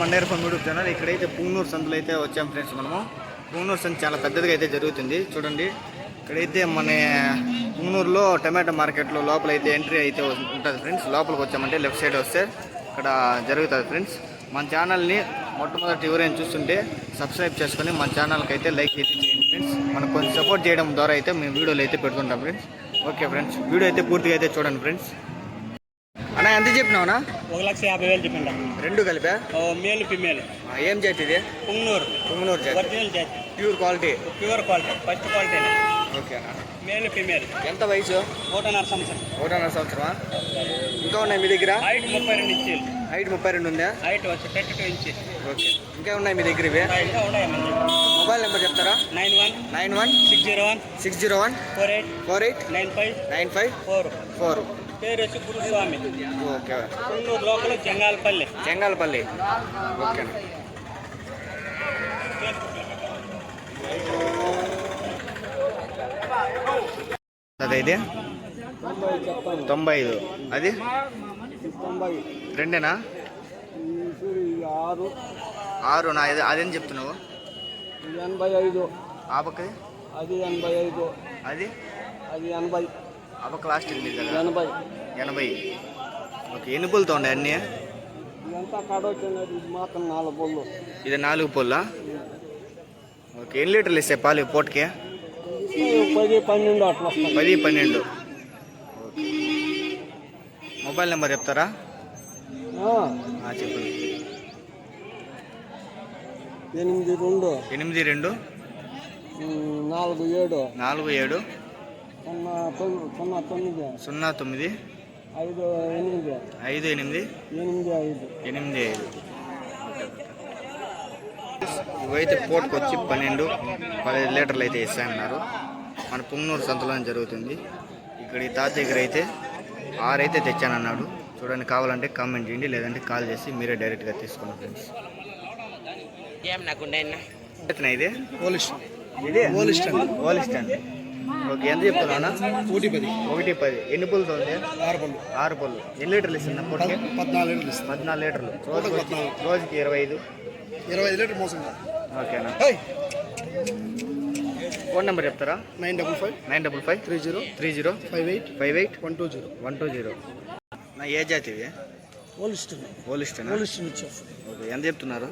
మండేరు phone YouTube channel ఇక్కడైతే పూనూరు సందులు అయితే వచ్చాం ఫ్రెండ్స్ మనము. పూనూరు సంత చాలా పెద్దదిగా అయితే జరుగుతుంది. చూడండి. ఇక్కడైతే మన పూనూరులో టమాటో మార్కెట్లో లోపల అయితే ఎంట్రీ అయితే ఉంటుంది ఫ్రెండ్స్. లోపలికి వచ్చామంటే లెఫ్ట్ సైడ్ వస్తే ఇక్కడ జరుగుతుంది ఫ్రెండ్స్. మన ఛానల్ని మొట్టమొదటి ఎవరైనా చూస్తుంటే సబ్స్క్రైబ్ చేసుకొని మన ఛానల్కి అయితే లైక్ అయితే చేయండి ఫ్రెండ్స్. మనకు కొంచెం సపోర్ట్ చేయడం ద్వారా అయితే మేము వీడియోలు అయితే పెడుతుంటాం ఫ్రెండ్స్. ఓకే ఫ్రెండ్స్ వీడియో అయితే పూర్తిగా అయితే చూడండి ఫ్రెండ్స్. అన్న ఎంత చెప్పినావునా ఒక లక్ష యాభై వేలు చెప్పండి రెండు కలిపా? ఓ మేల్ ఫిమేల్. ఏం జాతి ఇది? పుంగనూరు. పుంగనూరు జాతి. ఒరిజినల్ జాతి. Pure quality? Pure quality first quality ఓకేనా? Male female. ఎంత వయసు? ఒకటిన్నర సంవత్సరం. ఒకటిన్నర సంవత్సరమా? ఇంకా ఉన్నాయి మీ దగ్గర? హైట్ ముప్పై రెండు ఇంచీలు. హైట్ ముప్పై రెండు ఉందా? హైట్ వచ్చి థర్టీ టూ ఇంచీ ఓకే. ఇంకా ఉన్నాయి మీ దగ్గర ఇవి? ఇంకా మొబైల్ నెంబర్ చెప్తారా? Nine one nine one six zero one six zero one four eight four eight nine five nine five four. Four. పేరు వచ్చి గురుస్వామి. ఓకే. పుంగనూరు లోకల్ జంగాలపల్లి. చెంగాలపల్లి ఓకేనా అదే ఇది తొంభై ఐదు అది? రెండేనా? ఆరు నా ఇది అదేం చెప్తున్నావు? ఎనభై ఐదు ఆ పక్కది? అది ఎనభై ఐదు అది? అది ఎనభై. ఆ పక్క లాస్ట్ ఉంది కదా? ఎనభై. ఎనభై. ఓకే ఎన్ని పుల్లతో ఉండే అన్నీ? ఇదంతా కడవచ్చినది ఇది మాత్రం నాలుగు బొల్లు ఇది నాలుగు పుల్ల ఓకే ఎన్ని లీటర్లు ఇస్తాయి పాలు పూటకి? పది పన్నెండు అట్లా వస్తాయి. పది పన్నెండు. మొబైల్ నెంబర్ చెప్తారా? చెప్పండి. ఎనిమిది రెండు. ఎనిమిది రెండు. నాలుగు ఏడు. నాలుగు ఏడు. సున్నా తొమ్మిది. సున్నా తొమ్మిది. ఐదు ఎనిమిది. ఐదు ఎనిమిది. ఎనిమిది ఐదు. ఎనిమిది ఐదు. ఇవైతే పోటుకు వచ్చి పన్నెండు పదిహేను లీటర్లు అయితే ఇస్తాయన్నారు. మన పుంగనూరు సంతలో జరుగుతుంది. ఇక్కడ ఈ తాత దగ్గర అయితే ఆరైతే తెచ్చానన్నాడు. చూడండి కావాలంటే కామెంట్ చేయండి లేదంటే కాల్ చేసి మీరే డైరెక్ట్గా తీసుకోండి ఫ్రెండ్స్ ఏం ఎట్లా ఇది? ఓలిస్టన్. ఓకే ఎంత చెప్తున్నా ఒకటి పది. ఒకటి పది. ఎన్ని పుల్లతో ఉంది? ఆరు పళ్ళు ఆరు పళ్ళు ఎన్ని లీటర్లు ఇస్తుంది పూటకి పద్నాలుగు లీటర్లు పద్నాలుగు లీటర్లు. రోజుకి రోజుకి ఇరవై ఐదు. ఇరవై ఐదు లీటర్ మోసం ఓకేనా? ఫోన్ నెంబర్ చెప్తారా? Nine double five nine double five three zero three zero five eight five eight one two zero. One two zero. నా ఏ జాతి ఇది పోలిస్టేనా ఓలిస్టన్ వచ్చేసి ఓకే ఎంత చెప్తున్నారు?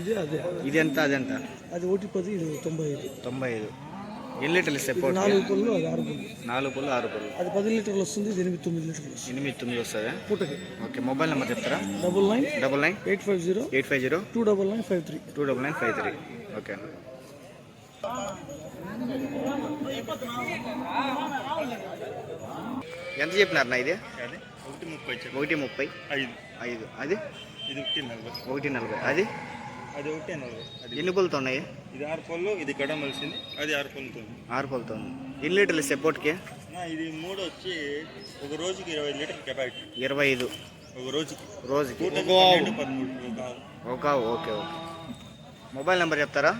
ఇది అదే. ఇది ఎంత అది ఎంత అది ఒకటి పది ఇది తొంభై ఐదు. తొంభై ఐదు. ఎన్ని లీటర్లు ఇస్తాయి పోటీ నాలుగు పళ్ళు అది ఆరు పళ్ళు నాలుగు పళ్ళు ఆరు పళ్ళు అది పది లీటర్లు వస్తుంది ఇది ఎనిమిది తొమ్మిది లీటర్లు వస్తుంది. ఎనిమిది తొమ్మిది వస్తుందా? పూటకి ఓకే మొబైల్ నెంబర్ చెప్తారా? Double nine double nine eight five zero eight five zero two double nine five three. Two double nine five three. Okay. ఎంత చెప్పినారు నా ఇది? ఒకటి ముప్పై ఒకటి ముప్పై. ఐదు. ఐదు. అది? ఇది ఒకటి నలభై. ఒకటి నలభై. అది? అది ఒకటి అది ఎన్ని పుల్లతో ఉన్నాయి? ఇది ఆరు పళ్ళు ఇది గడ మలిసింది అది ఆరు పళ్ళుతో ఆరు పుల్లతో ఉంది. ఎన్ని లీటర్లు సెపోర్ట్కి ఇది మూడు వచ్చి ఒక రోజుకి ఇరవై లీటర్ కెపాసిటీ ఇరవై ఐదు ఒక రోజుకి. రోజుకి. ఒక ఓకే ఓకే. మొబైల్ నెంబర్ చెప్తారా?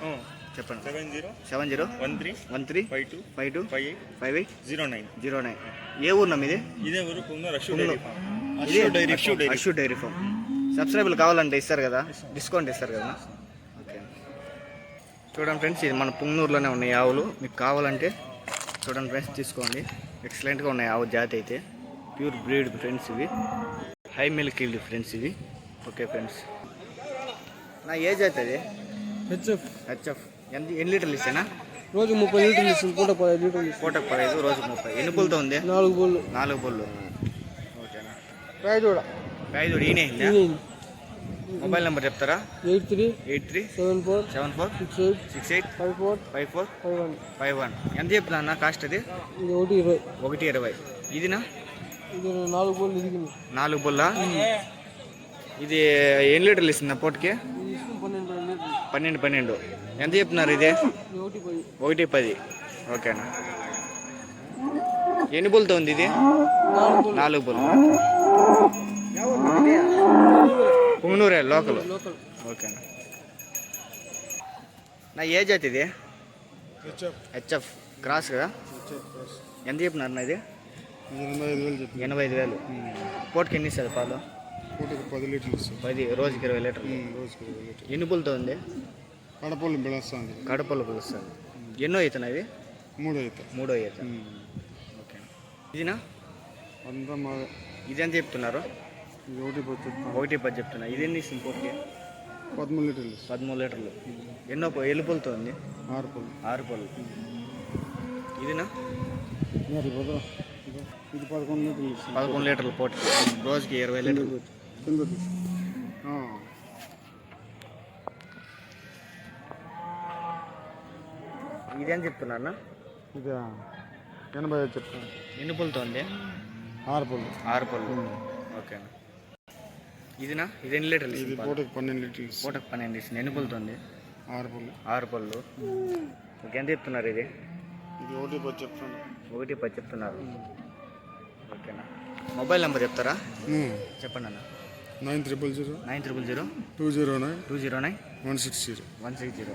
చెప్పండి. Seven zero. Seven zero. One three. One three. Five two. Five two. Five eight. Five eight. Zero nine. Zero nine. ఏ ఊరు నమ్మ ఇది ఇదే ఊరు Ashu Punganur. Dairy farm. Ashu dairy farm. సబ్స్క్రైబర్లు కావాలంటే ఇస్తారు కదా? డిస్కౌంట్ ఇస్తారు కదా? ఓకే. చూడండి ఫ్రెండ్స్ ఇది మన పుంగనూరులోనే ఉన్నాయి ఆవులు. మీకు కావాలంటే చూడండి ఫ్రెండ్స్ తీసుకోండి. ఎక్సలెంట్గా ఉన్నాయి ఆవు జాతి అయితే. ప్యూర్ బ్రీడ్ ఫ్రెండ్స్ ఇవి. హై మిల్క్ ఇల్లు ఫ్రెండ్స్ ఇవి. Okay friends. నా ఏ జాతి అది? హెచ్ఎఫ్. హెచ్ఎఫ్. ఎంత ఎన్ని లీటర్లు ఇస్తానా? రోజు ముప్పై లీటర్లు ఇస్తుంది పూట పదహైదు లీటర్లు పూటకు పదహైదు రోజుకు ముప్పై. ఎన్ని పుల్లతో ఉంది? నాలుగు బోళ్ళు నాలుగు పుల్లు. ఓకేనా? ప్రైజ్ కూడా ఐదు ఈయనే అయిందా? మొబైల్ నెంబర్ చెప్తారా? Eight three eight three seven four seven four six eight six eight five four five four five one five one. ఎంత చెప్తున్నా అన్న కాస్ట్ అది? ఇది ఒకటి ఇరవై. ఒకటి ఇరవై. ఇదినా? ఇది నాలుగు బోళ్ళు ఇదిగింది నాలుగు బుల్ల ఇది ఎన్ని లీటర్లు ఇస్తుంది పూటకి? ఇది ఇస్తుంది పన్నెండు పన్నెండు ఎంత చెప్తున్నారు ఇది? ఇది ఒకటి పది. ఒకటి పది. ఓకేనా ఎన్ని బుల్లతో ఉంది ఇది? నాలుగు బుల్ల పుంగనూరే లోకల్. లోకల్ ఓకేనా నా ఏ జాతి ఇది? హెచ్ఎఫ్. క్రాస్ కదా? ఎంత చెప్పినారు నా ఇది? ఎనభై ఐదు వేలు. చెప్పి ఎనభై ఐదు వేలు పూటకి ఎన్ని ఇస్తుంది పాలు? పూటకి పది లీటర్లు పది రోజుకి ఇరవై లీటర్లు. రోజుకి ఇరవై లీటర్లు ఎన్ని పులతో ఉంది? కడపల్లి బిడస్తుంది కడపలు పిలుస్తుంది. ఎన్నో అవుతున్నాయి మూడు అవుతాయి మూడో అవుతా ఓకే. ఇదినా? ఇది ఎంత చెప్తున్నారు? ఇది ఒకటి పది చెప్తాం ఒకటి పది చెప్తున్నా. ఇది ఎన్ని ఇస్తుంది? పూటకి పదమూడు లీటర్లు పదమూడు లీటర్లు. ఎన్నో ఎల్లు పులతో ఉంది? ఆరు పళ్ళు ఆరు పళ్ళు ఇదినా? ఇదో. పదకొండు లీటర్లు పదకొండు లీటర్లు పూటకి రోజుకి ఇరవై లీటర్లు. ఇదేం చెప్తున్నా ఇది. ఎనభై ఐదు చెప్తాను ఎన్ని పులతో ఉంది? ఆరు పళ్ళు ఆరు పళ్ళు ఓకేనా ఇదినా? ఇది ఎన్ని లీటర్లు ఇది పూటకి పన్నెండు లీటర్లు పూటకు పన్నెండు ఇస్తుంది. ఎన్ని పులతో ఉంది ఆరు పళ్ళు ఆరు పళ్ళు ఎంత చెప్తున్నారు ఇది? ఇది ఒకటి పది చెప్తాను ఒకటి పది చెప్తున్నారు. ఓకేనా? మొబైల్ నెంబర్ చెప్తారా? చెప్పండి అన్న. Nine triple zero. Nine triple zero. Two zero nine. Two zero nine. One six zero. One six zero.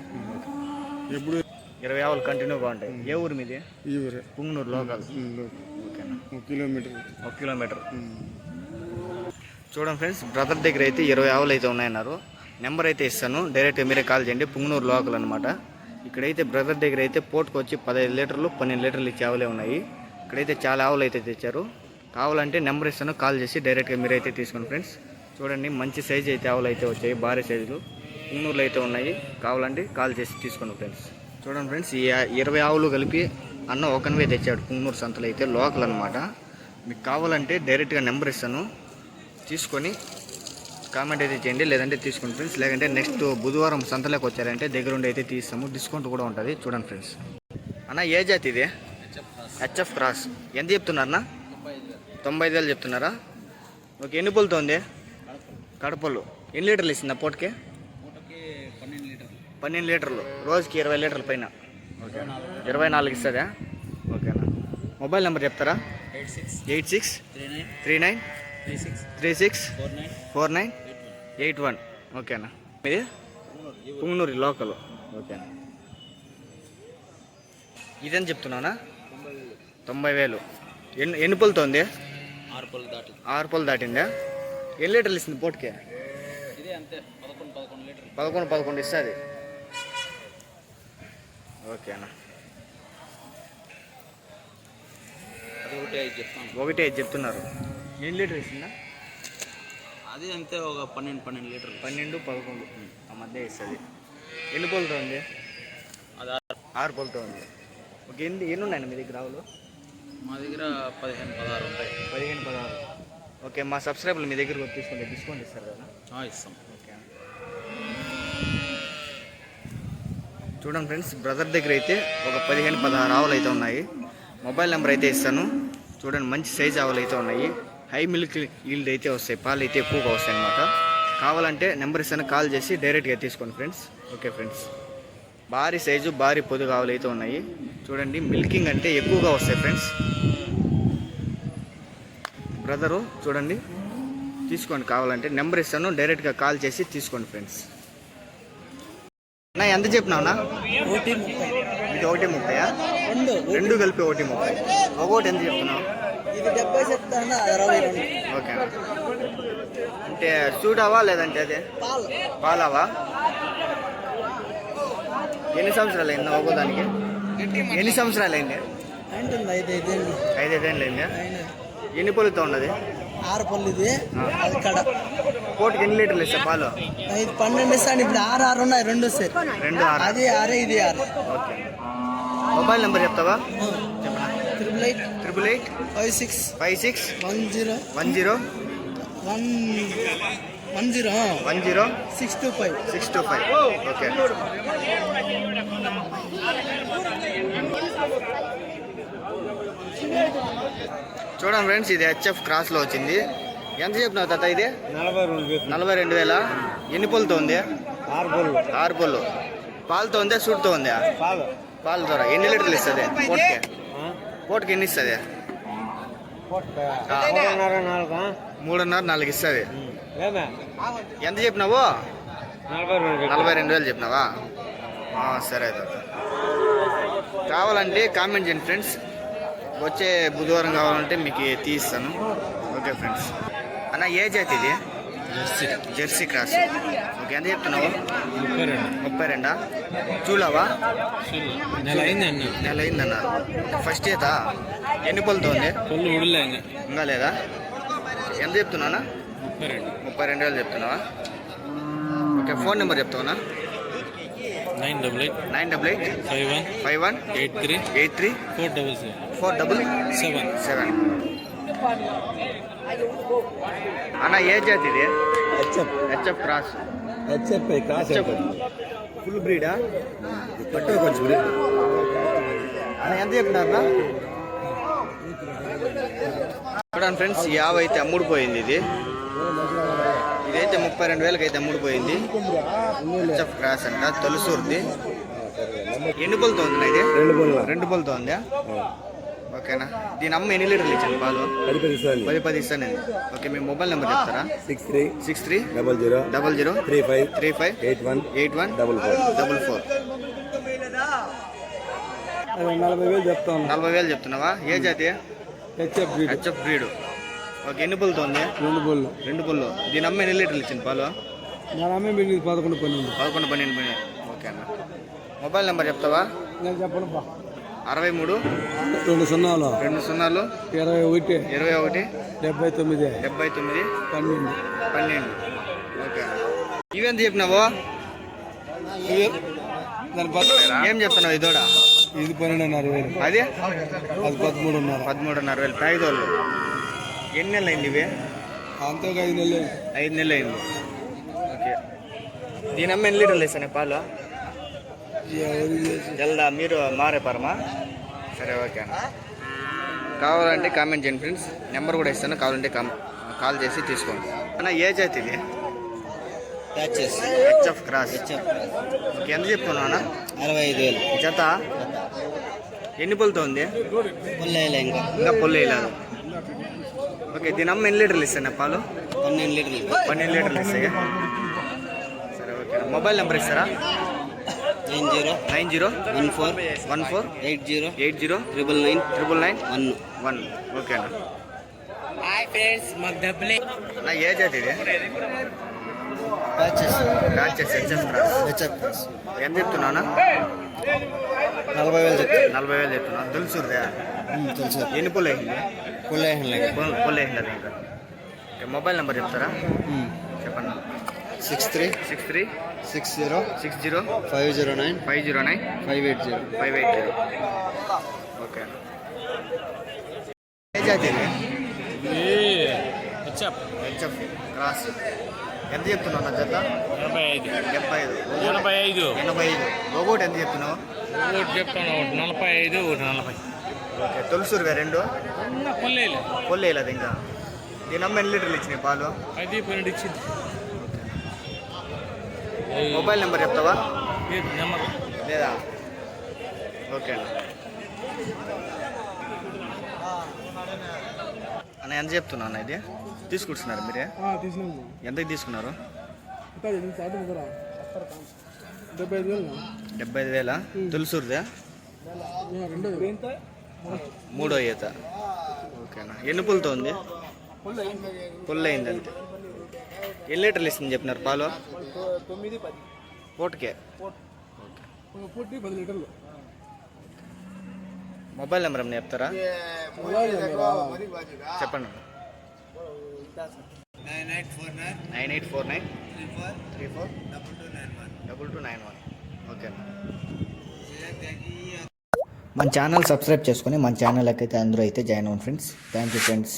ఎప్పుడు? ఇరవై ఆవులు కంటిన్యూగా ఉంటాయి ఏ ఊరు మీది? ఈ ఊరే. పుంగనూరు లోకల్. ఓకేనా? ఒక కిలోమీటర్. ఒక కిలోమీటర్. చూడండి ఫ్రెండ్స్ బ్రదర్ దగ్గర అయితే ఇరవై ఆవులు అయితే ఉన్నాయన్నారు. నెంబర్ అయితే ఇస్తాను. డైరెక్ట్ మీరే కాల్ చేయండి. పుంగనూరు లోకల్ అనమాట ఇక్కడైతే బ్రదర్ దగ్గర అయితే పోటుకు వచ్చి పదహైదు లీటర్లు పన్నెండు లీటర్లు ఇచ్చే ఆవులే ఉన్నాయి. ఇక్కడైతే చాలా ఆవులు అయితే తెచ్చారు. కావాలంటే నెంబర్ ఇస్తాను. కాల్ చేసి డైరెక్ట్గా మీరైతే తీసుకోండి ఫ్రెండ్స్. చూడండి మంచి సైజు అయితే ఆవులు అయితే వచ్చాయి. భారీ సైజులు. పుంగనూరులో అయితే ఉన్నాయి. కావాలంటే కాల్ చేసి తీసుకోండి ఫ్రెండ్స్. చూడండి ఫ్రెండ్స్ ఈ ఇరవై ఆవులు కలిపి అన్న ఒకనివే తెచ్చాడు. పుంగనూరు సంతలో అయితే లోకల్ అనమాట మీకు కావాలంటే డైరెక్ట్గా నెంబర్ ఇస్తాను. తీసుకొని కామెంట్ అయితే చేయండి. లేదంటే తీసుకోండి ఫ్రెండ్స్ లేదంటే నెక్స్ట్ బుధవారం సంతలోకి వచ్చారంటే దగ్గరుండి అయితే తీస్తాము. డిస్కౌంట్ కూడా ఉంటుంది. చూడండి ఫ్రెండ్స్ అన్న ఏ జాతి ఇది? హెచ్ఎఫ్ క్రాస్ ఎంత చెప్తున్నారన్నా? తొంభై ఐదు వేలు చెప్తున్నారా? ఓకే ఎన్ని పులతో ఉంది? కడపలు. ఎన్ని లీటర్లు ఇస్తుంది పూటకి? పన్నెండు లీటర్లు. రోజుకి ఇరవై లీటర్ల పైన. ఓకే ఇరవై నాలుగు ఇస్తుందా? ఓకేనా. మొబైల్ నెంబర్ చెప్తారా? Eight six three nine three six four nine eight one ఓకేనా? ఇది పుంగనూరి లోకల్. ఓకేనా? ఇదని చెప్తున్నానా? తొంభై వేలు. ఎన్ని ఎన్ని పులతో ఉంది ఆరు పళ్ళు దాటి ఆరు పళ్ళు దాటిందా? ఎన్ని లీటర్లు ఇస్తుంది పూటకి? పదకొండు పదకొండు ఇస్తుంది. ఓకేనా? ఒకటి చెప్తున్నారు. ఎన్ని లీటర్ ఇస్తుందా అది అంతే ఒక పన్నెండు పన్నెండు లీటర్లు. పన్నెండు పదకొండు. ఆ మధ్య ఇస్తుంది ఎన్ని పళ్ళతో ఉంది? అది ఆరు. ఆరు పళ్ళతో ఉంది. ఓకే ఎన్ని ఎన్ని ఉన్నాయండి మీ దగ్గర ఆవులు? మా దగ్గర పదిహేను పదహారు ఉంటాయి. పదిహేను పదహారు. ఓకే మా సబ్స్క్రైబర్లు మీ దగ్గరకు తీసుకుంటే డిస్కౌంట్ ఇస్తారు కదా? ఇస్తాం. ఓకే. చూడండి ఫ్రెండ్స్ బ్రదర్ దగ్గర అయితే ఒక పదిహేను పదహారు ఆవులు అయితే ఉన్నాయి. మొబైల్ నెంబర్ అయితే ఇస్తాను. చూడండి మంచి సైజ్ ఆవులు అయితే ఉన్నాయి. హై మిల్క్ ఈల్డ్ అయితే వస్తాయి పాలు అయితే ఎక్కువగా వస్తాయి అన్నమాట. కావాలంటే నెంబర్ ఇస్తాను కాల్ చేసి డైరెక్ట్గా తీసుకోండి ఫ్రెండ్స్. Okay friends. భారీ సైజు భారీ పొదుగు ఆవులు అయితే ఉన్నాయి. చూడండి మిల్కింగ్ అంటే ఎక్కువగా వస్తాయి ఫ్రెండ్స్. బ్రదరు చూడండి. తీసుకోండి కావాలంటే నెంబర్ ఇస్తాను డైరెక్ట్గా కాల్ చేసి తీసుకోండి ఫ్రెండ్స్. నా ఎంత చెప్పినావునా ఒకటి ముప్పై. ఇది ఒకటి ముప్పయా? రెండు. కలిపి ఒకటి ముప్పై. ఒకటి ఎంత చెప్తున్నావు? డెబ్బై చెప్తాను అరవై ఓకే. అంటే సూటావా లేదంటే అదే? పాలు. పాలావా ఎన్ని సంవత్సరాలు అయింది ఒక్కో దానికి ఎన్ని సంవత్సరాలు అయింది? ఐదైదేళ్ళు అయింది? ఎన్ని పొలుతో ఉన్నది? ఆరు పళ్ళు ఇది అది కడ. కోటికి ఎన్ని లీటర్లు ఇస్తా పాలు? ఇది పన్నెండు ఇస్తాను ఇప్పుడు ఆరు ఆరు ఉన్నాయి రెండు సార్ రెండు ఆరు. అది ఆరు ఇది ఆరు. ఓకే. మొబైల్ నెంబర్ చెప్తావా? Triple eight. Triple eight five six five six one zero one zero one one zero one zero six two five. Six two five. Okay. చూడండి ఫ్రెండ్స్ ఇది హెచ్ఎఫ్ క్రాస్లో వచ్చింది. ఎంత చెప్పినావు తాత ఇది? నలభై రెండు నలభై రెండు వేల? ఎన్ని పళ్ళతో ఉంది? ఆరు పళ్ళు ఆరు పళ్ళు పాలతో ఉందా సూట్తో ఉందా? పాలు. పాల ద్వారా ఎన్ని లీటర్లు ఇస్తుంది? పూటకి పూటకి ఎన్ని ఇస్తుంది? మూడున్నర నాలుగు ఇస్తుంది. ఎంత చెప్పినావు? నలభై రెండు వేలు చెప్పినావా? సరే తాత కావాలంటే కామెంట్ చేయండి ఫ్రెండ్స్. వచ్చే బుధవారం కావాలంటే మీకు తీస్తాను. Okay friends. అన్న ఏ జాతి ఇది? జెర్సీ. క్రాస్. ఓకే ఎంత చెప్తున్నావు? ముప్పై రెండు. ముప్పై రెండా? చూడవా? నెల అయింది అన్న. నెల అయిందన్నారు ఫస్ట్ ఈత ఎన్ని పళ్ళతో ఉంది? పళ్ళు ఉడలే ఇంకా లేదా? ఎంత చెప్తున్నానా ముప్పై రెండు. ముప్పై రెండు వేలు చెప్తున్నావా? ఓకే ఫోన్ నెంబర్ చెప్తావా nine double eight. Nine double eight. Five one. Five one. Eight three. Eight three. Four double seven. Four double seven. Seven. అన్న ఏ జాతి ఇది? HF. HF cross. HF cross full బ్రీడా? పట్టు కొంచెం అన్న ఎంత చెప్పినారా చూడండి ఫ్రెండ్స్ ఆవు అయితే అమ్ముడుపోయింది ఇది. ఇదైతే ముప్పై రెండు వేలకి అయితే అమ్ముడుపోయింది హెచ్ఎఫ్ క్రాస్ అంట తొలసూరుది. ఎన్ని పళ్ళతో ఉంది ఇది? రెండు బోల్ రెండు పళ్ళతో ఉందా? ఓకేనా? దీని అమ్మ ఎన్ని లీటర్లు ఇచ్చాను పాలు? పది పది సార్లు పది పది ఇస్తాను ఓకే మీ మొబైల్ నెంబర్ చెప్తారా? Six three six three double zero double zero three five three five eight one eight one double four. Double four. నలభై వేలు చెప్తా ఉన్నా నలభై వేలు చెప్తున్నావా? ఏ జాతి? హెచ్ఎఫ్ హెచ్ఎఫ్ బ్రీడ్ ఓకే ఎన్ని పుల్లతో ఉంది? రెండు బోళ్ళు రెండు పుల్లు దీని అమ్మ ఎన్ని లీటర్లు ఇచ్చింది పాలు? నా అమ్మే పదకొండు పన్నెండు. పదకొండు పన్నెండు పన్నెండు. ఓకే అన్న మొబైల్ నెంబర్ చెప్తావా? నేను చెప్పను బా అరవై మూడు. రెండు సున్నాలు. రెండు సున్నాలు. ఇరవై ఒకటి. ఇరవై ఒకటి. డెబ్బై తొమ్మిది. డెబ్బై తొమ్మిది. పన్నెండు. పన్నెండు. ఓకే. ఇవెంత చెప్పినావు? దాని పక్క ఏం చెప్తున్నావు ఇదోడ ఇది పన్నెండున్నర వేలు. అది? అది పదమూడున్నర. పదమూడున్నర వేలు. ప్రైదోళ్ళు ఎన్ని నెలలు అయింది ఇవి? అంతే ఒక ఐదు నెలలు. ఐదు నెలలు అయింది. ఓకే. దీని అమ్మ ఎన్ని లీటర్లు ఇస్తాను పాలు? జల్దా మీరు మారే పరమా? సరే ఓకే అన్న. కావాలంటే కామెంట్ చేయండి ఫ్రెండ్స్ నెంబర్ కూడా ఇస్తాను. కావాలంటే కాల్ చేసి తీసుకోండి. అన్న ఏ జాతి ఇది? హెచ్ఎఫ్ క్రాస్ ఓకే ఎంత చెప్తున్నావు అన్న? అరవై ఐదు వేలు. జత? ఎన్ని పుల్లతో ఉంది? ఇంకా. ఇంకా ఓకే దీని అమ్మ ఎన్ని లీటర్లు ఇస్తాను పాలు? పన్నెండు లీటర్లు. పన్నెండు లీటర్లు ఇస్తాయి. సరే ఓకే మొబైల్ నెంబర్ ఇస్తారా? Nine zero nine zero one four one four eight zero eight zero triple nine triple nine one. One. Okay అన్న. హాయ్ ఫ్రెండ్స్ మాకు డబ్బులే. నా ఏ జాతి ఇది? రాచెస్ హెచ్ఎఫ్ క్రాస్ హెచ్ఎఫ్ ఎంత చెప్తున్నానా నలభై వేలు చెప్తా నలభై వేలు చెప్తున్నా తెలుసుదే తెలుసు ఎన్ని పుల్లయ్య పుల్ల అయింది అది ఇంకా. ఓకే మొబైల్ నెంబర్ చెప్తారా? చెప్పండి six three. Six three. Six zero. Six zero. Five zero nine. Five zero nine. Five eight zero. Five eight zero. Okay. HF. HF. Cross. ఎంత చెప్తున్నావు నా జత? ఎనభై ఐదు. డెబ్బై ఐదు. ఎనభై ఐదు. ఎనభై ఐదు. ఒకటి ఎంత చెప్తున్నావు? ఒకటి చెప్తాను ఒకటి నలభై ఐదు ఒకటి నలభై. ఓకే. తొలుసూరుగా రెండు? పొల్లు వేయలేదు ఇంకా. దీని అమ్మ ఎన్ని లీటర్లు ఇచ్చినాయి పాలు? అది పన్నెండు ఇచ్చింది. మొబైల్ నెంబర్ చెప్తావా? నెంబర్. లేదా? ఓకే అన్న. అన్న ఎంత చెప్తున్నా అన్న ఇది? తీసుకుంటున్నారు మీరే? ఎంతకి తీసుకున్నారు? డెబ్బై ఐదు వేలు డెబ్బై ఐదు వేల? తొలుసూరుదా? రెండో మూడో ఈత. ఓకేనా ఎన్ని పుల్లతో ఉంది పుల్ల అయింది. అంతే ఎన్ని లీటర్లు ఇస్తుంది చెప్పినారు పాలు? తొమ్మిది పది. పూటకే? పది లీటర్లు. మొబైల్ నెంబర్ ఏమైనా చెప్తారా? చెప్పండి nine eight four nine. Three four. Double two nine one. Okay మన ఛానల్ సబ్స్క్రైబ్ చేసుకొని మన ఛానల్ అయితే అందరూ అయితే జాయిన్ అవ్వండి ఫ్రెండ్స్. Thank you friends.